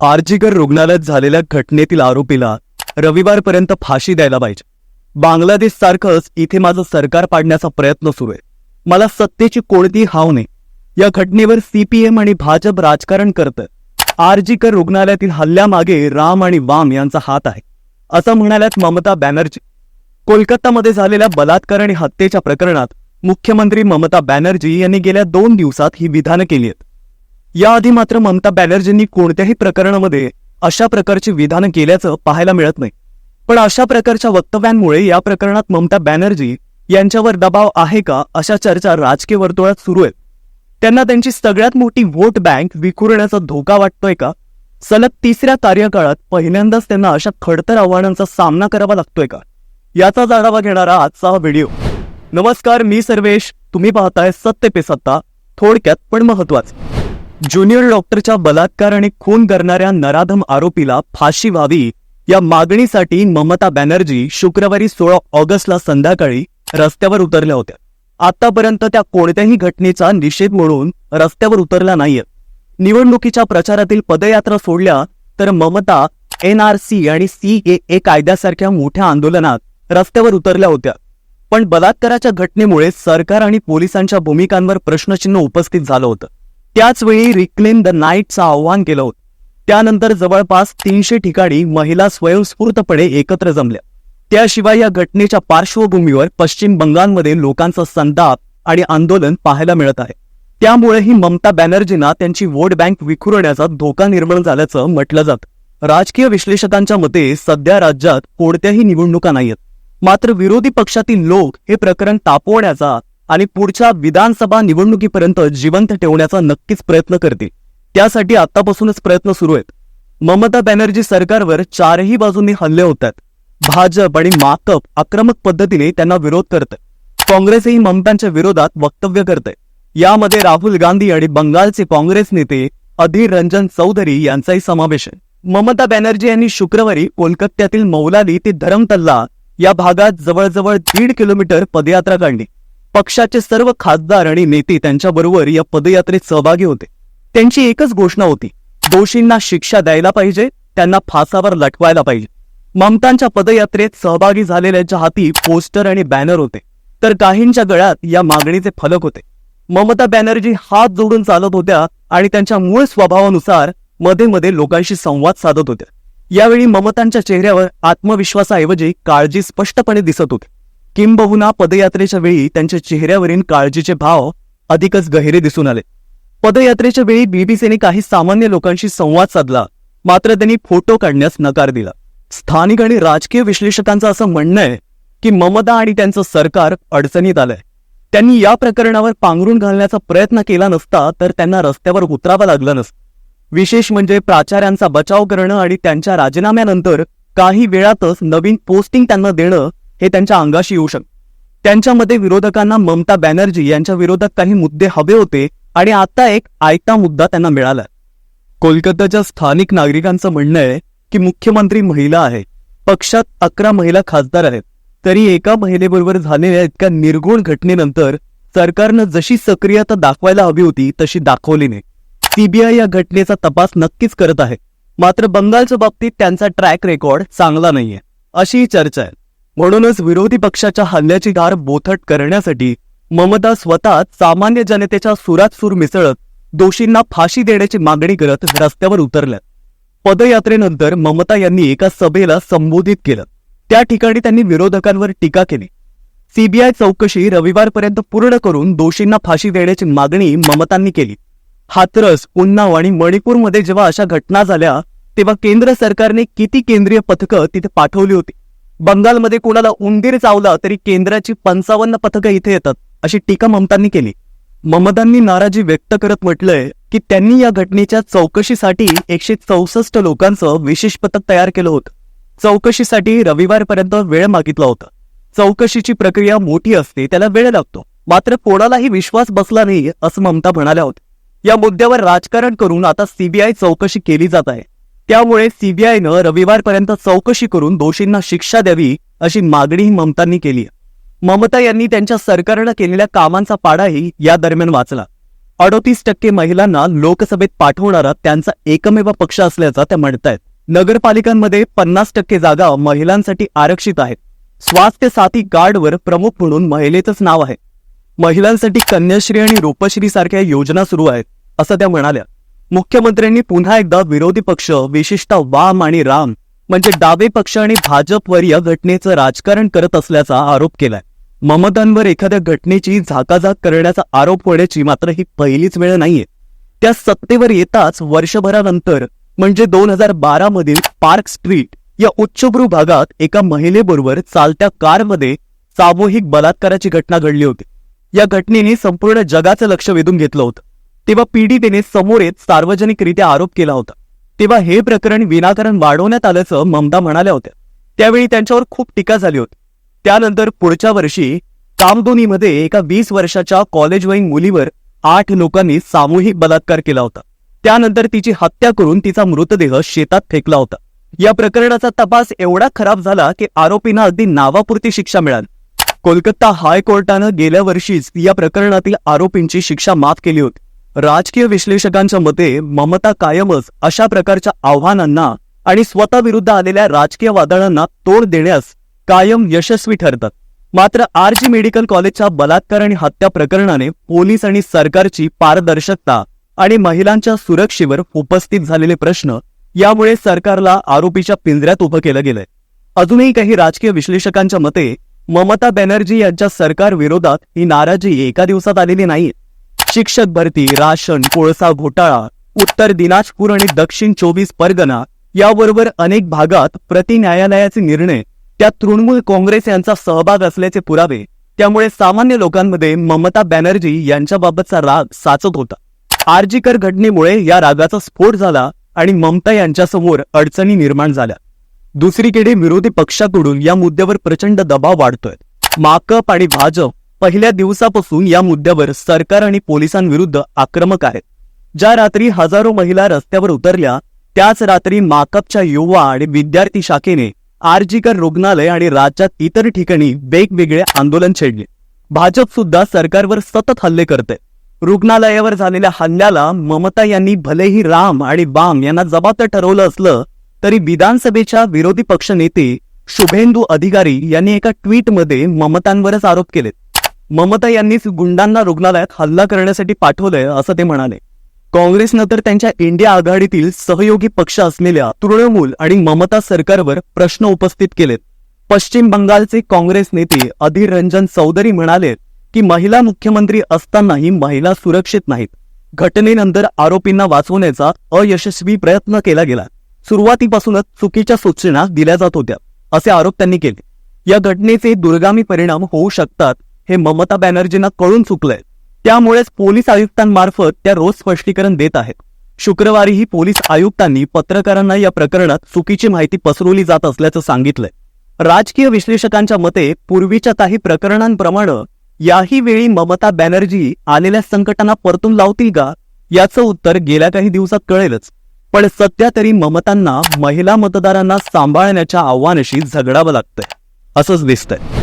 आरजीगर रुग्णालयात झालेल्या घटनेतील आरोपीला रविवारपर्यंत फाशी द्यायला पाहिजे. बांगलादेश सारखंच इथे माझं सरकार पाडण्याचा प्रयत्न सुरू आहे. मला सत्तेची कोणती हाव नाही. या घटनेवर सीपीएम आणि भाजप राजकारण करतं. आर्जीकर रुग्णालयातील हल्ल्यामागे राम आणि वाम यांचा हात आहे. असं म्हणाल्यात ममता बॅनर्जी. कोलकातामध्ये झालेल्या बलात्कार आणि हत्येच्या प्रकरणात मुख्यमंत्री ममता बॅनर्जी यांनी गेल्या दोन दिवसात ही विधानं केली आहेत. याआधी मात्र ममता बॅनर्जींनी कोणत्याही प्रकरणामध्ये अशा प्रकारची विधानं केल्याचं पाहायला मिळत नाही. पण अशा प्रकारच्या वक्तव्यांमुळे या प्रकरणात ममता बॅनर्जी यांच्यावर दबाव आहे का अशा चर्चा राजकीय वर्तुळात सुरू आहेत. त्यांना त्यांची सगळ्यात मोठी वोट बँक विखुरण्याचा धोका वाटतोय का? सलग तिसऱ्या कार्यकाळात पहिल्यांदाच त्यांना अशा खडतर आव्हानांचा सामना करावा लागतोय का? याचाच आढावा घेणारा आजचा हा व्हिडिओ. नमस्कार मी सर्वेश. तुम्ही पाहताय सत्य पे सत्ता. थोडक्यात पण महत्वाचं ज्युनियर डॉक्टरच्या बलात्कार आणि खून करणाऱ्या नराधम आरोपीला फाशी व्हावी या मागणीसाठी ममता बॅनर्जी शुक्रवारी सोळा ऑगस्टला संध्याकाळी रस्त्यावर उतरल्या होत्या. आतापर्यंत त्या कोणत्याही घटनेचा निषेध म्हणून रस्त्यावर उतरल्या नाहीयेत निवडणुकीच्या प्रचारातील पदयात्रा सोडल्या तर ममता एनआरसी आणि सीएए कायद्यासारख्या मोठ्या आंदोलनात रस्त्यावर उतरल्या होत्या. पण बलात्काराच्या घटनेमुळे सरकार आणि पोलिसांच्या भूमिकांवर प्रश्नचिन्ह उपस्थित झालं होतं. त्याचवेळी रिक्लेम द नाईटचं आव्हान केलं होतं. त्यानंतर जवळपास तीनशे ठिकाणी महिला स्वयंस्फूर्तपणे एकत्र जमल्या. त्याशिवाय या घटनेच्या पार्श्वभूमीवर पश्चिम बंगालमध्ये लोकांचा संताप आणि आंदोलन पाहायला मिळत आहे. त्यामुळेही ममता बॅनर्जींना त्यांची वोट बँक विखुरण्याचा धोका निर्माण झाल्याचं म्हटलं जातं. राजकीय विश्लेषकांच्या मते सध्या राज्यात कोणत्याही निवडणुका नाहीयेत. मात्र विरोधी पक्षातील लोक हे प्रकरण तापवण्याचा आणि पुढच्या विधानसभा निवडणुकीपर्यंत जिवंत ठेवण्याचा नक्कीच प्रयत्न करतील. त्यासाठी आतापासूनच प्रयत्न सुरू आहेत. ममता बॅनर्जी सरकारवर चारही बाजूंनी हल्ले होत आहेत भाजप आणि माकप आक्रमक पद्धतीने त्यांना विरोध करत. काँग्रेसही ममतांच्या विरोधात वक्तव्य करते यामध्ये राहुल गांधी आणि बंगालचे काँग्रेस नेते अधीर रंजन चौधरी यांचाही समावेश आहे. ममता बॅनर्जी यांनी शुक्रवारी कोलकात्यातील मौलाली ते धरमतल्ला या भागात जवळजवळ दीड किलोमीटर पदयात्रा काढली. पक्षाचे सर्व खासदार आणि नेते त्यांच्याबरोबर या पदयात्रेत सहभागी होते. त्यांची एकच घोषणा होती. दोषींना शिक्षा द्यायला पाहिजे त्यांना फासावर लटवायला पाहिजे. ममतांच्या पदयात्रेत सहभागी झालेल्यांच्या हाती पोस्टर आणि बॅनर होते. तर काहींच्या गळ्यात या मागणीचे फलक होते. ममता बॅनर्जी हात जोडून चालत होत्या आणि त्यांच्या मूळ स्वभावानुसारमध्ये मध्ये लोकांशी संवाद साधत होत्या. यावेळी ममतांच्या चेहऱ्यावर आत्मविश्वासाऐवजी काळजी स्पष्टपणे दिसत होती. किंबहुना पदयात्रेच्या वेळी त्यांच्या चेहऱ्यावरील काळजीचे भाव अधिकच गहिरे दिसून आले. पदयात्रेच्या वेळी बीबीसीने काही सामान्य लोकांशी संवाद साधला मात्र त्यांनी फोटो काढण्यास नकार दिला. स्थानिक आणि राजकीय विश्लेषकांचं असं म्हणणं आहे की ममता आणि त्यांचं सरकार अडचणीत आलंय. त्यांनी या प्रकरणावर पांघरून घालण्याचा प्रयत्न केला नसता तर त्यांना रस्त्यावर उतरावं लागलं नसतं. विशेष म्हणजे प्राचार्यांचा बचाव करणं आणि त्यांच्या राजीनाम्यानंतर काही वेळातच नवीन पोस्टिंग त्यांना देणं हे त्यांच्या अंगाशी येऊ शकतं. त्यांच्यामध्ये विरोधकांना ममता बॅनर्जी यांच्या विरोधात काही मुद्दे हवे होते आणि आता एक आयता मुद्दा त्यांना मिळाला. कोलकाताच्या स्थानिक नागरिकांचं म्हणणं आहे की मुख्यमंत्री महिला आहे पक्षात अकरा महिला खासदार आहेत. तरी एका महिलेबरोबर झालेल्या इतक्या निर्गुण घटनेनंतर सरकारनं जशी सक्रियता दाखवायला हवी होती तशी दाखवली नाही. सीबीआय या घटनेचा तपास नक्कीच करत आहे. मात्र बंगालच्या बाबतीत त्यांचा ट्रॅक रेकॉर्ड चांगला नाहीये. अशी चर्चा आहे. म्हणूनच विरोधी पक्षाच्या हल्ल्याची धार बोथट करण्यासाठी ममता स्वतः सामान्य जनतेच्या सुरात सूर मिसळत दोषींना फाशी देण्याची मागणी करत रस्त्यावर उतरल्या. पदयात्रेनंतर ममता यांनी एका सभेला संबोधित केलं. त्या ठिकाणी त्यांनी विरोधकांवर टीका केली. सीबीआय चौकशी रविवारपर्यंत पूर्ण करून दोषींना फाशी देण्याची मागणी ममतांनी केली. हातरस उन्नाव आणि मणिपूरमध्ये जेव्हा अशा घटना झाल्या तेव्हा केंद्र सरकारने किती केंद्रीय पथकं तिथे पाठवली होती? बंगालमध्ये कोणाला उंदीर चावला तरी केंद्राची पंचावन्न पथकं इथे येतात अशी टीका ममतांनी केली. ममतांनी नाराजी व्यक्त करत म्हटलंय की त्यांनी या घटनेच्या चौकशीसाठी एकशे चौसष्ट लोकांचं विशेष पथक तयार केलं होतं. चौकशीसाठी रविवारपर्यंत वेळ मागितला होता. चौकशीची प्रक्रिया मोठी असते त्याला वेळ लागतो. मात्र कोणालाही विश्वास बसला नाही असं ममता म्हणाल्या होत्या. या मुद्द्यावर राजकारण करून आता सीबीआय चौकशी केली जात आहे. त्यामुळे सीबीआयनं रविवारपर्यंत चौकशी करून दोषींना शिक्षा द्यावी अशी मागणीही ममतांनी केली ममता यांनी त्यांच्या सरकारनं केलेल्या कामांचा पाडाही या दरम्यान वाचला. अडोतीस टक्के महिलांना लोकसभेत पाठवणारा त्यांचा एकमेव पक्ष असल्याचा त्या म्हणतायत. नगरपालिकांमध्ये पन्नास टक्के जागा महिलांसाठी आरक्षित आहेत. स्वास्थ्य साथी कार्डवर प्रमुख म्हणून महिलेचंच नाव आहे. महिलांसाठी कन्याश्री आणि रूपश्री सारख्या योजना सुरू आहेत असं त्या म्हणाल्या. मुख्यमंत्र्यांनी पुन्हा एकदा विरोधी पक्ष विशेषतः वाम आणि राम म्हणजे डावे पक्ष आणि भाजपवर या घटनेचं राजकारण करत असल्याचा आरोप केलाय. ममतांवर एखाद्या घटनेची झाकाझाक करण्याचा आरोप होण्याची मात्र ही पहिलीच वेळ नाहीये. त्या सत्तेवर येताच वर्षभरानंतर म्हणजे दोन हजार बारा मधील पार्क स्ट्रीट या उच्चभ्रू भागात एका महिलेबरोबर चालत्या कारमध्ये सामूहिक बलात्काराची घटना घडली होती. या घटनेने संपूर्ण जगाचं लक्ष वेधून घेतलं होतं. तेव्हा पीडितेने समोर येत सार्वजनिकरित्या आरोप केला होता. तेव्हा हे प्रकरण विनाकारण वाढवण्यात आल्याचं ममता म्हणाल्या होत्या. त्यावेळी त्यांच्यावर खूप टीका झाली होती. त्यानंतर पुढच्या वर्षी कामदोनीमध्ये एका वीस वर्षाच्या कॉलेज मुलीवर आठ लोकांनी सामूहिक बलात्कार केला होता. त्यानंतर तिची हत्या करून तिचा मृतदेह शेतात फेकला होता. या प्रकरणाचा तपास एवढा खराब झाला की आरोपींना अगदी नावापुरती शिक्षा मिळाली. कोलकाता हायकोर्टानं गेल्या वर्षीच या प्रकरणातील आरोपींची शिक्षा माफ केली होती. राजकीय विश्लेषकांच्या मते ममता कायमच अशा प्रकारच्या आव्हानांना आणि स्वतःविरुद्ध आलेल्या राजकीय वादळांना तोड देण्यास कायम यशस्वी ठरतात. मात्र आर जी मेडिकल कॉलेजच्या बलात्कार आणि हत्या प्रकरणाने पोलीस आणि सरकारची पारदर्शकता आणि महिलांच्या सुरक्षेवर उपस्थित झालेले प्रश्न यामुळे सरकारला आरोपीच्या पिंजऱ्यात उभं केलं गेलंय. अजूनही काही राजकीय विश्लेषकांच्या मते ममता बॅनर्जी यांच्या सरकार विरोधात ही नाराजी एका दिवसात आलेली नाहीये. शिक्षक भरती राशन कोळसा घोटाळा उत्तर दिनाजपूर आणि दक्षिण चोवीस परगना याबरोबर अनेक भागात प्रति न्यायालयाचे निर्णय त्यात तृणमूल काँग्रेस यांचा सहभाग असल्याचे पुरावे त्यामुळे सामान्य लोकांमध्ये ममता बॅनर्जी यांच्याबाबतचा राग साचत होता. आर्जीकर घटनेमुळे या रागाचा स्फोट झाला आणि ममता यांच्यासमोर अडचणी निर्माण झाल्या. दुसरीकडे विरोधी पक्षाकडून या मुद्द्यावर प्रचंड दबाव वाढतोय. माकप आणि भाजप पहिल्या दिवसापासून या मुद्द्यावर सरकार आणि पोलिसांविरुद्ध आक्रमक आहेत. ज्या रात्री हजारो महिला रस्त्यावर उतरल्या त्याच रात्री माकपच्या युवा आणि विद्यार्थी शाखेने आरजीकर रुग्णालय आणि राज्यात इतर ठिकाणी वेगवेगळे आंदोलन छेडले. भाजप सुद्धा सरकारवर सतत हल्ले करते रुग्णालयावर झालेल्या हल्ल्याला ममता यांनी भलेही राम आणि बाम यांना जबाबदार ठरवलं असलं तरी विधानसभेच्या विरोधी पक्ष नेते शुभेंदू अधिकारी यांनी एका ट्विटमध्ये ममतांवरच आरोप केलेत. ममता यांनीच गुंडांना रुग्णालयात हल्ला करण्यासाठी पाठवलंय असं ते म्हणाले. काँग्रेसनं तर त्यांच्या इंडिया आघाडीतील सहयोगी पक्ष असलेल्या तृणमूल आणि ममता सरकारवर प्रश्न उपस्थित केलेत. पश्चिम बंगालचे काँग्रेस नेते अधीर रंजन चौधरी म्हणाले की महिला मुख्यमंत्री असतानाही महिला सुरक्षित नाहीत. घटनेनंतर आरोपींना वाचवण्याचा अयशस्वी प्रयत्न केला गेला. सुरुवातीपासूनच चुकीच्या सूचना दिल्या जात होत्या असे आरोप त्यांनी केले. या घटनेचे दुर्गामी परिणाम होऊ शकतात हे ममता बॅनर्जींना कळून चुकलंय. त्यामुळेच पोलीस आयुक्तांमार्फत त्या रोज स्पष्टीकरण देत आहेत. शुक्रवारीही पोलीस आयुक्तांनी पत्रकारांना या प्रकरणात चुकीची माहिती पसरवली जात असल्याचं सांगितलंय. राजकीय विश्लेषकांच्या मते पूर्वीच्या काही प्रकरणांप्रमाणे याही वेळी ममता बॅनर्जी आलेल्या संकटांना परतून लावतील का याचं उत्तर गेल्या काही दिवसात कळेलच. पण सध्या तरी ममतांना महिला मतदारांना सांभाळण्याच्या आव्हानाशी झगडावं लागतंय. असंच दिसतंय.